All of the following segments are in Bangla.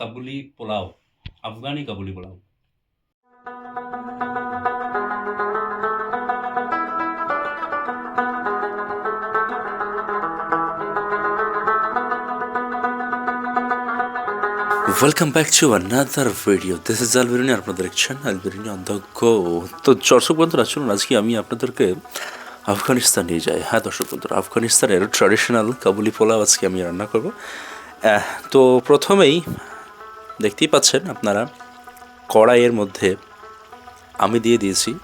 Kabuli pulao, Afghani Kabuli pulao. Welcome back to another video this is Alberini আপনাদের দেখছেন আলবেরিনি অধ্যক্ষ। তো দর্শক বন্ধুরা শুনুন আজকে আমি আপনাদেরকে আফগানিস্তান নিয়ে যাই। হ্যাঁ দর্শক বন্ধুরা, আফগানিস্তানের ট্র্যাডিশনাল কাবুলি পোলাও আজকে আমি রান্না করব। তো প্রথমেই দেখতেই পাচ্ছেন আপনারা, কড়াইয়ের মধ্যে আমি দিয়ে দিয়েছি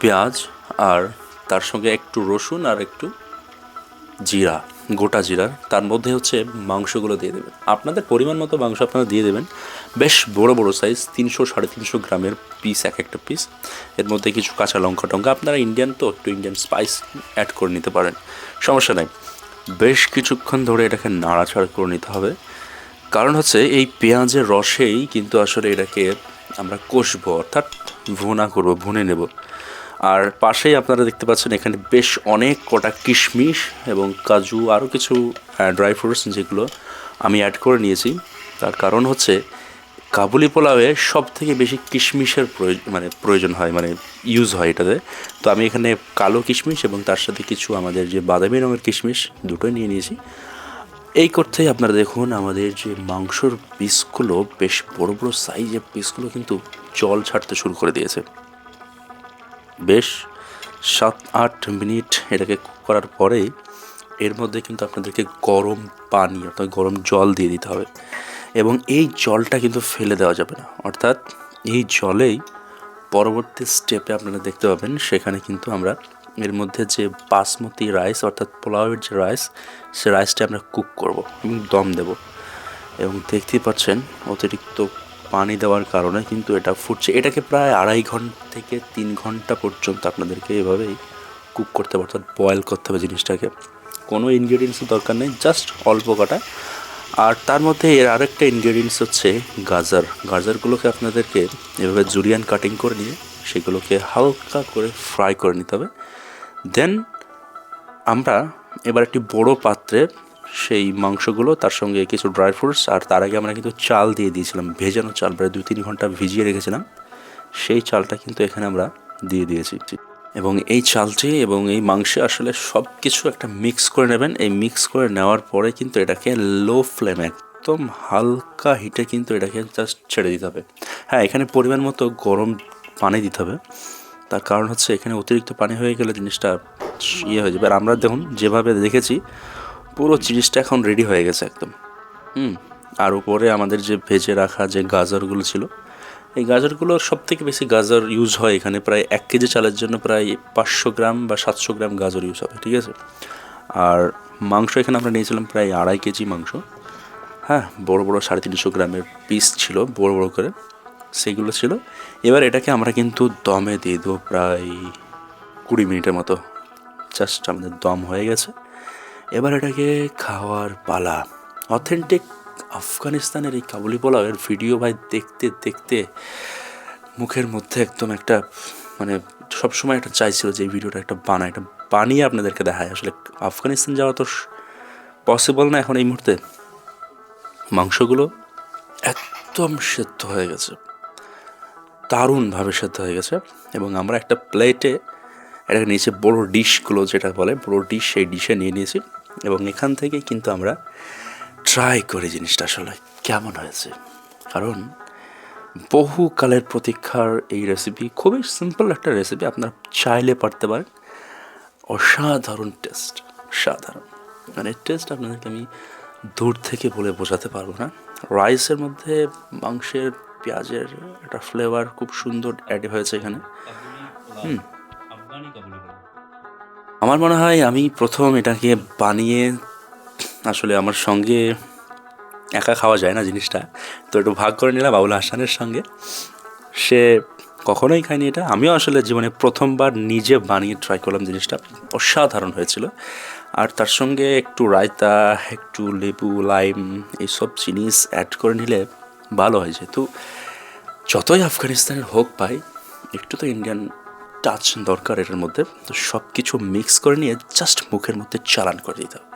পেঁয়াজ আর তার সঙ্গে একটু রসুন আর একটু জিরা, গোটা জিরা। তার মধ্যে হচ্ছে মাংসগুলো দিয়ে দেবেন। আপনাদের পরিমাণ মতো মাংস আপনারা দিয়ে দেবেন। বেশ বড় বড় সাইজ তিনশো সাড়ে তিনশো গ্রামের পিস এক একটা পিস এর মধ্যে কিছু কাঁচা লঙ্কা টঙ্কা। আপনারা ইন্ডিয়ান তো, একটু ইন্ডিয়ান স্পাইস অ্যাড করে নিতে পারেন। সমস্যা নাই। বেশ কিছুক্ষণ ধরে এটাকে নাড়াচাড়া করে নিতে হবে। কারণ হচ্ছে এই পেঁয়াজের রসেই কিন্তু আসলে এটাকে আমরা কষবো, অর্থাৎ ভুনা করব, ভুনে নেব। আর পাশেই আপনারা দেখতে পাচ্ছেন এখানে বেশ অনেক কটা কিশমিশ এবং কাজু, আরও কিছু ড্রাই ফ্রুটস যেগুলো আমি অ্যাড করে নিয়েছি। তার কারণ হচ্ছে কাবুলি পোলাওয়ে সব থেকে বেশি কিশমিশের প্রয়োজন মানে প্রয়োজন হয় মানে ইউজ হয় এটাতে। তো আমি এখানে কালো কিশমিশ এবং তার সাথে কিছু আমাদের যে বাদামি রঙের কিশমিশ দুটোই নিয়ে নিয়েছি। এই করতেই আপনারা দেখুন আমাদের যে মাংসর পিসগুলো, বেশ বড় বড় সাইজের পিসগুলো কিন্তু জল ছাড়তে শুরু করে দিয়েছে। বেশ সাত আট মিনিট এটাকে করার পরে এর মধ্যে কিন্তু আপনাদেরকে গরম পানি, অর্থাৎ গরম জল দিয়ে দিতে হবে এবং এই জলটা কিন্তু ফেলে দেওয়া যাবে না। অর্থাৎ এই জলেই পরবর্তী স্টেপে আপনারা দেখতে পাবেন, সেখানে কিন্তু আমরা এর মধ্যে যে বাসমতি রাইস অর্থাৎ পোলাওয়ের যে রাইস সে রাইসটা আমরা কুক করব এবং দম দেব। এবং দেখতেই পাচ্ছেন, অতিরিক্ত পানি দেওয়ার কারণে কিন্তু এটা ফুটছে। এটাকে প্রায় আড়াই ঘণ্টা থেকে তিন ঘণ্টা পর্যন্ত আপনাদেরকে এভাবেই কুক করতে হবে, অর্থাৎ বয়েল করতে হবে জিনিসটাকে। কোনো ইনগ্রেডিয়েন্টসের দরকার নেই জাস্ট অল্প কটা। আর তার মধ্যে এর আরেকটা ইনগ্রেডিয়েন্টস হচ্ছে গাজর। গাজরগুলোকে আপনাদেরকে এভাবে জুরিয়ান কাটিং করে নিয়ে সেগুলোকে হালকা করে ফ্রাই করে নিতে হবে। দেন আমরা এবার একটি বড় পাত্রে সেই মাংসগুলো, তার সঙ্গে কিছু ড্রাই ফ্রুটস আর তার আগে আমরা কিন্তু চাল দিয়ে দিয়েছিলাম, ভেজানো চাল, প্রায় দুই তিন ঘণ্টা ভিজিয়ে রেখেছিলাম। সেই চালটা কিন্তু এখানে আমরা দিয়ে দিয়েছি। এবং এই চালটি এবং এই মাংসে আসলে সব কিছু একটা মিক্স করে নেবেন। এই মিক্স করে নেওয়ার পরে কিন্তু এটাকে লো ফ্লেমে একদম হালকা হিটে কিন্তু এটাকে জাস্ট ছেড়ে দিতে হবে। হ্যাঁ এখানে পরিমাণ মতো গরম পানি দিতে হবে। তার কারণ হচ্ছে এখানে অতিরিক্ত পানি হয়ে গেলে জিনিসটা ইয়ে হয়ে যাবে। আর আমরা দেখুন, যেভাবে দেখেছি, পুরো জিনিসটা এখন রেডি হয়ে গেছে একদম। হুম, আর উপরে আমাদের যে ভেজে রাখা যে গাজরগুলো ছিল, এই গাজরগুলোর সব থেকে বেশি গাজর ইউজ হয় এখানে। প্রায় এক কেজি চালের জন্য প্রায় পাঁচশো গ্রাম বা সাতশো গ্রাম গাজর ইউজ হবে, ঠিক আছে? আর মাংস এখানে আমরা নিয়েছিলাম প্রায় আড়াই কেজি মাংস। হ্যাঁ বড় বড় সাড়ে তিনশো গ্রামের পিস ছিল, বড় বড় করে। সেগুলো ছিল। এবার এটাকে আমরা কিন্তু দমে দিয়ে দেবো প্রায় কুড়ি মিনিটের মতো। জাস্ট আমাদের দম হয়ে গেছে। এবার এটাকে খাওয়ার পালা। অথেন্টিক আফগানিস্তানের এই কাবুলি পোলাওয়ের ভিডিও ভাই দেখতে দেখতে মুখের মধ্যে একদম একটা মানে সবসময় একটা চাইছিল যে এই ভিডিওটা একটা বানায় একটা বানিয়ে আপনাদেরকে দেখায়। আসলে আফগানিস্তান যাওয়া তো পসিবল না এখন এই মুহূর্তে। মাংসগুলো একদম সেদ্ধ হয়ে গেছে। দারুণভাবে সেদ্ধ হয়ে গেছে এবং আমরা একটা প্লেটে এটাকে নিয়েছি বড়ো ডিশগুলো যেটা বলে, বড়ো ডিশ সেই ডিশে নিয়ে নিয়েছি এবং এখান থেকেই কিন্তু আমরা ট্রাই করি জিনিসটা আসলে কেমন হয়েছে। কারণ বহুকালের প্রতীক্ষার এই রেসিপি খুবই সিম্পল একটা রেসিপি আপনারা চাইলে পারতে পারেন। অসাধারণ টেস্ট সাধারণ মানে টেস্ট আপনাদেরকে আমি দূর থেকে বলে বোঝাতে পারব না। রাইসের মধ্যে মাংসের পেঁয়াজের একটা ফ্লেভার খুব সুন্দর অ্যাড হয়েছে এখানে। হুম। আমার মনে হয় আমি প্রথম এটাকে বানিয়ে আসলে আমার সঙ্গে একা খাওয়া যায় না জিনিসটা। তো একটু ভাগ করে নিলাম বাবুল হাসানের সঙ্গে। সে কখনোই খায়নি এটা। আমিও আসলে জীবনে প্রথমবার নিজে বানিয়ে ট্রাই করলাম জিনিসটা। অসাধারণ হয়েছিল। আর তার সঙ্গে একটু রায়তা একটু লেবু লাইম এইসব জিনিস অ্যাড করে নিলে ভালো হয় যেহেতু যতই আফগানিস্তানের হোক পাই একটু তো ইন্ডিয়ান টাচ দরকার এটার মধ্যে। তো সব কিছু মিক্স করে নিয়ে জাস্ট মুখের মধ্যে চালান করে দিতে হবে।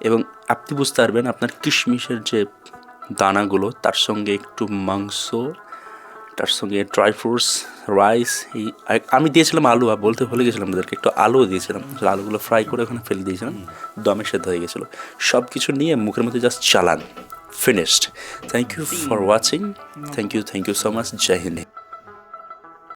এবং আপনি বুঝতে পারবেন আপনার কিশমিশের যে দানাগুলো, তার সঙ্গে একটু মাংস, তার সঙ্গে ড্রাই ফ্রুটস রাইস এই আমি দিয়েছিলাম আলু, আর বলতে ভুলে গেছিলাম ওদেরকে একটু আলুও দিয়েছিলাম। আলুগুলো ফ্রাই করে ওখানে ফেলে দিয়েছিলাম, দমে সেদ্ধ হয়ে গেছিল। সব কিছু নিয়ে মুখের মধ্যে জাস্ট চালান। finished. Thank you for watching. Thank you thank you so much jai hind.